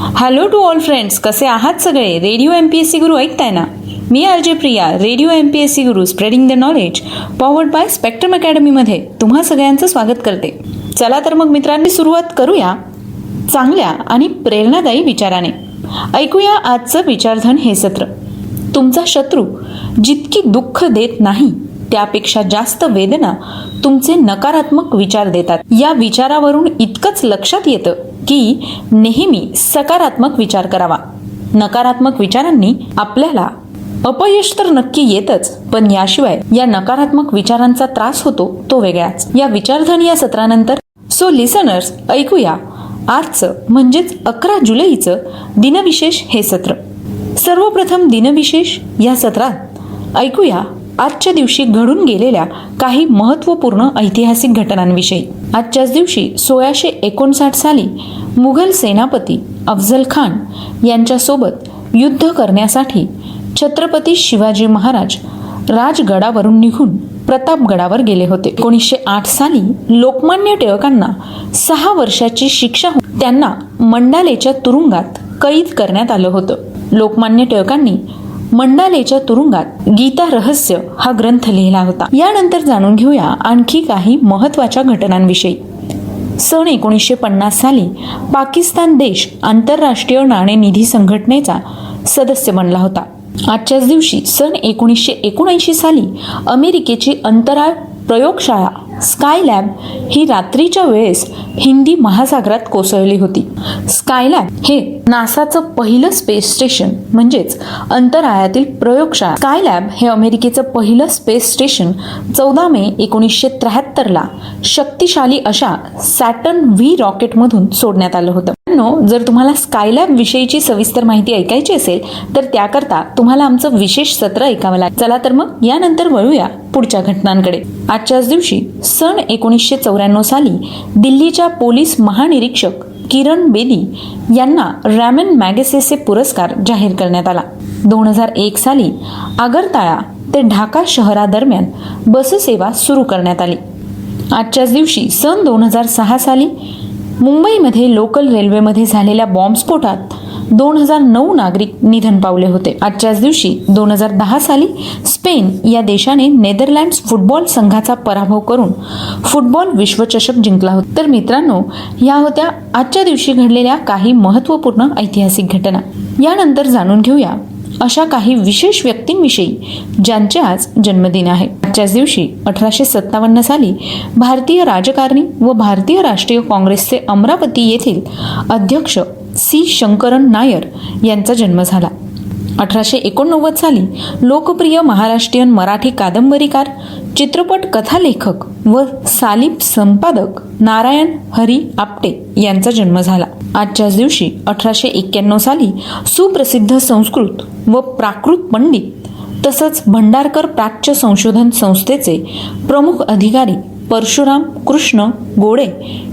Hello to all friends कसे आहात सगळे? Radio M P S C Guru ऐकताय ना? मी R Priya radio M P S C Guru spreading the knowledge powered by Spectrum अकॅडमीमध्ये तुम्हा सगळ्यांचं स्वागत करते. चला तर मग मित्रांनी सुरुवात करूया. चांगल्या आणि प्रेरणादायी विचाराने. ऐकूया आजचं विचारधन हे सत्र. तुमचा शत्रू जितकी दुःख देत नाही त्यापेक्षा जास्त वेदना तुमचे नकारात्मक विचार देतात. या विचारावरून इतकंच लक्षात येतं की नेहमी सकारात्मक विचार करावा. नकारात्मक विचारांनी आपल्याला अपयश तर नक्की येतच पण याशिवाय या नकारात्मक विचारांचा त्रास होतो तो वेगळाच या विचारधन या सत्रानंतर. सो लिसनर्स ऐकूया. आजचं म्हणजेच अकरा जुलैचं दिनविशेष हे सत्र. सर्वप्रथम दिनविशेष या सत्रात. ऐकूया. आजच्या दिवशी घडून गेलेल्या काही महत्त्वपूर्ण ऐतिहासिक घटनांविषयी. आजच्याच दिवशी सोळाशे एकोणसाठ साली मुघल सेनापती अफजल खान यांच्यासोबत युद्ध करण्यासाठी छत्रपती शिवाजी महाराज राजगडावरून निघून प्रतापगडावर गेले होते. एकोणीसशे आठ साली लोकमान्य टिळकांना सहा वर्षाची शिक्षा त्यांना मंडालेच्या तुरुंगात कैद करण्यात आलं होतं. लोकमान्य टिळकांनी मंडालेच्या तुरुंगात गीता रहस्य हा ग्रंथ लिहिला होता. यानंतर जाणून घेऊया आणखी काही महत्त्वाच्या घटनांविषयी. सन एकोणीसशे पन्नास साली पाकिस्तान देश आंतरराष्ट्रीय नाणेनिधी संघटनेचा सदस्य बनला होता. आजच्याच दिवशी सन एकोणीसशे एकोणऐंशी साली अमेरिकेची अंतराळ प्रयोगशाळा स्कायलॅब ही रात्रीच्या वेळेस हिंदी महासागरात कोसळली होती. स्कायलॅब हे नासाचं पहिलं स्पेस स्टेशन म्हणजेच अंतराळातील प्रयोगशाळा. स्कायलॅब हे अमेरिकेचं पहिलं स्पेस स्टेशन चौदा मे एकोणीसशे त्र्याहत्तरला शक्तिशाली अशा सॅटर्न व्ही रॉकेटमधून सोडण्यात आलं होतं. मित्रांनो, जर तुम्हाला स्कायलॅब विषयीची सविस्तर माहिती ऐकायची असेल तर त्याकरता तुम्हाला आमचं विशेष सत्र ऐकावं लागेल. चला तर मग यानंतर वळूया पुढच्या घटनांकडे. आजच्याच दिवशी सन एकोणीसशे चौऱ्याण्णव साली दिल्लीच्या पोलीस महानिरीक्षक किरण बेदी यांना रॅमन मॅगेसेसे पुरस्कार जाहीर करण्यात आला. दोन हजार एक साली आगरताळा ते ढाका शहरादरम्यान बससेवा सुरू करण्यात आली. आजच्याच दिवशी सन दोन हजार सहा साली मुंबईमध्ये लोकल रेल्वेमध्ये झालेल्या बॉम्बस्फोटात दोन हजार नऊ नागरिक निधन पावले होते. आजच्याच दिवशी दोन हजार दहा साली स्पेन या देशाने नेदरलँड्स फुटबॉल संघाचा पराभव करून फुटबॉल विश्वचषक जिंकला होता. तर मित्रांनो या होत्या आजच्या दिवशी घडलेल्या काही महत्त्वपूर्ण ऐतिहासिक घटना. यानंतर जाणून घेऊया अशा काही विशेष व्यक्तींविषयी ज्यांचे आज जन्मदिन आहे. आजच्याच दिवशी अठराशे सत्तावन्न साली भारतीय राजकारणी व भारतीय राष्ट्रीय काँग्रेसचे अमरावती येथील अध्यक्ष सी. शंकरन नायर यांचा जन्म झाला. अठराशे एकोणनव्वद साली लोकप्रिय महाराष्ट्रीयन मराठी कादंबरीकार चित्रपट कथालेखक व सालिप संपादक नारायण हरी आपटे यांचा जन्म झाला. आजच्याच दिवशी अठराशे एक्क्याण्णव साली सुप्रसिद्ध संस्कृत व प्राकृत पंडित तसंच भंडारकर प्राच्य संशोधन संस्थेचे प्रमुख अधिकारी परशुराम कृष्ण गोडे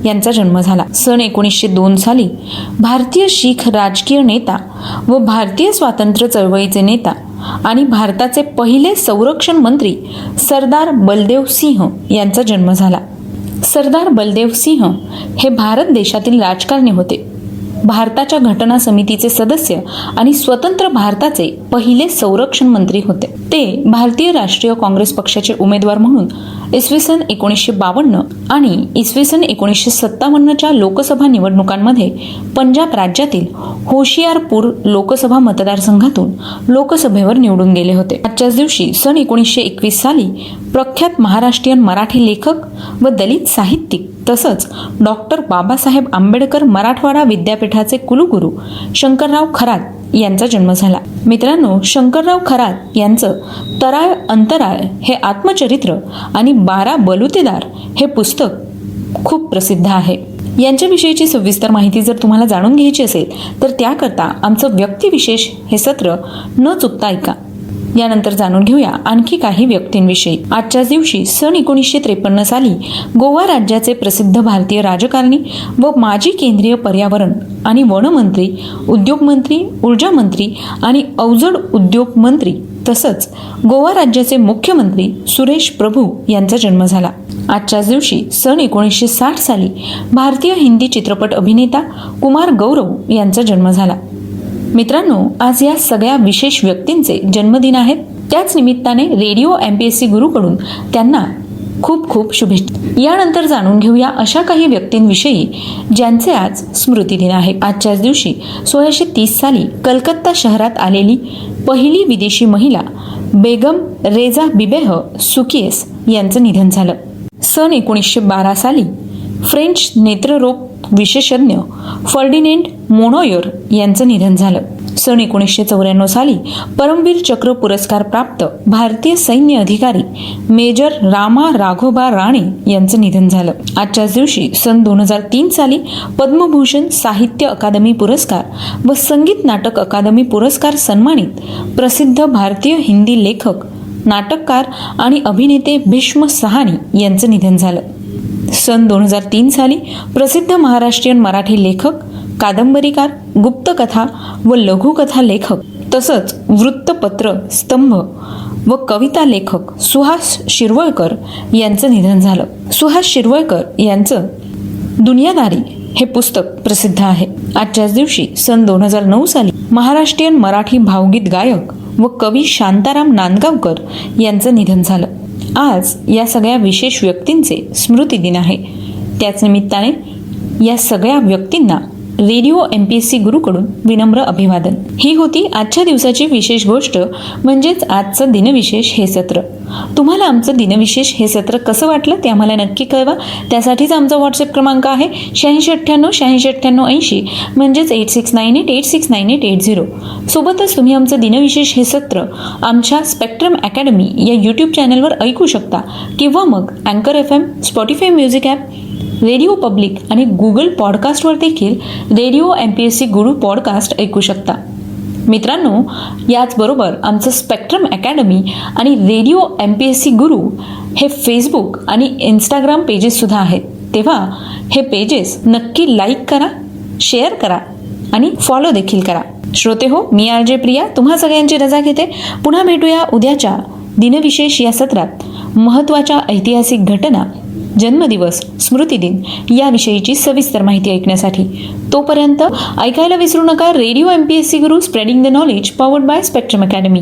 यांचा जन्म झाला. सन एकोणीसशे दोन साली भारतीय शीख राजकीय नेता व भारतीय स्वातंत्र्य चळवळीचे नेता आणि भारताचे पहिले संरक्षण मंत्री सरदार बलदेव सिंह यांचा जन्म झाला. सरदार बलदेव सिंह हे भारत देशातील राजकारणी होते. भारताच्या घटना समितीचे सदस्य आणि स्वतंत्र भारताचे पहिले संरक्षण मंत्री होते. ते भारतीय राष्ट्रीय काँग्रेस पक्षाचे उमेदवार म्हणून इसवी सन एकोणीसशे बावन्न आणि इसवी सन एकोणीसशे सत्तावन्नच्या लोकसभा निवडणुकांमध्ये पंजाब राज्यातील होशियारपूर लोकसभा मतदारसंघातून लोकसभेवर निवडून गेले होते. आजच्याच दिवशी सन एकोणीसशे एकवीस साली प्रख्यात महाराष्ट्रीयन मराठी लेखक व दलित साहित्यिक तसंच डॉक्टर बाबासाहेब आंबेडकर मराठवाडा विद्यापीठाचे कुलगुरू शंकरराव खरात यांचा जन्म झाला. मित्रांनो शंकरराव खरात यांचं तराळ अंतराळ हे आत्मचरित्र आणि बारा बलुतेदार हे पुस्तक खूप प्रसिद्ध आहे. यांच्याविषयीची सविस्तर माहिती जर तुम्हाला जाणून घ्यायची असेल तर त्याकरता आमचं व्यक्तिविशेष हे सत्र न चुकता ऐका. यानंतर जाणून घेऊया आणखी काही व्यक्तींविषयी. आजच्याच दिवशी सन एकोणीसशे त्रेपन्न साली गोवा राज्याचे प्रसिद्ध भारतीय राजकारणी व माजी केंद्रीय पर्यावरण आणि वनमंत्री उद्योगमंत्री ऊर्जा मंत्री आणि अवजड उद्योग मंत्री तसंच गोवा राज्याचे मुख्यमंत्री सुरेश प्रभू यांचा जन्म झाला. आजच्याच दिवशी सन एकोणीसशे साठ साली भारतीय हिंदी चित्रपट अभिनेता कुमार गौरव यांचा जन्म झाला. मित्रांनो आज या सगळ्या विशेष व्यक्तींचे जन्मदिन आहेत. त्याच निमित्ताने radio M P S C गुरुकडून त्यांना खूप खूप शुभेच्छा. यानंतर जाणून घेऊया अशा काही व्यक्तींविषयी ज्यांचे आज स्मृतिदिन आहे. आजच्याच दिवशी सोळाशे तीस साली कलकत्ता शहरात आलेली पहिली विदेशी महिला बेगम रेजा बिबेह सुकियस यांचं निधन झालं. सन एकोणीसशे बारा साली फ्रेंच नेत्ररोग विशेषज्ञ फर्डिनेंड मोनोयर यांचं निधन झालं. सन एकोणीसशे चौऱ्याण्णव साली परमवीर चक्र पुरस्कार प्राप्त भारतीय सैन्य अधिकारी मेजर रामा राघोबा राणे यांचं निधन झालं. आजच्याच दिवशी सन दोन हजार तीन साली पद्मभूषण साहित्य अकादमी पुरस्कार व संगीत नाटक अकादमी पुरस्कार सन्मानित प्रसिद्ध भारतीय हिंदी लेखक नाटककार आणि अभिनेते भीष्म सहानी यांचं निधन झालं. सन दोन हजार तीन साली प्रसिद्ध महाराष्ट्रीयन मराठी लेखक कादंबरीकार गुप्तकथा व लघुकथा लेखक तसंच वृत्तपत्र स्तंभ व कविता लेखक सुहास शिरवळकर यांचं निधन झालं. सुहास शिरवळकर यांचं दुनियादारी हे पुस्तक प्रसिद्ध आहे. आजच्याच दिवशी सन दोन हजार नऊ साली महाराष्ट्रीयन मराठी भावगीत गायक व कवी शांताराम नांदगावकर यांचं निधन झालं. आज या सगळ्या विशेष व्यक्तींचे स्मृतिदिन आहे. त्याच निमित्ताने या सगळ्या व्यक्तींना radio M P S C गुरुकडून विनम्र अभिवादन. ही होती आजच्या दिवसाची विशेष गोष्ट म्हणजेच आजचं दिनविशेष हे सत्र. तुम्हाला आमचं दिनविशेष हे सत्र कसं वाटलं ते आम्हाला नक्की कळवा. त्यासाठीच आमचा व्हॉट्सअप क्रमांक आहे शहाऐंशी अठ्ठ्याण्णव शहाऐंशी अठ्ठ्याण्णव ऐंशी म्हणजेच eight six nine eight eight six nine eight eight zero सोबतच तुम्ही आमचं दिनविशेष हे सत्र आमच्या स्पेक्ट्रम अकॅडमी या यूट्यूब चॅनलवर ऐकू शकता. किंवा मग अँकर F M Spotify music app Radio Public आणि गुगल पॉडकास्टवर देखील radio M P S C Guru podcast ऐकू शकता. मित्रांनो याचबरोबर आमचं स्पेक्ट्रम अकॅडमी आणि radio M P S C Guru हे फेसबुक आणि इंस्टाग्राम पेजेससुद्धा आहेत. तेव्हा हे पेजेस नक्की लाईक करा शेअर करा आणि फॉलो देखील करा. श्रोते हो मी आर जे प्रिया तुम्हा सगळ्यांची रजा घेते. पुन्हा भेटूया उद्याच्या दिनविशेष या सत्रात. महत्त्वाच्या ऐतिहासिक घटना जन्मदिवस स्मृतिदिन याविषयीची सविस्तर माहिती ऐकण्यासाठी. तोपर्यंत ऐकायला विसरू नका radio M P S C Guru spreading the knowledge powered by Spectrum academy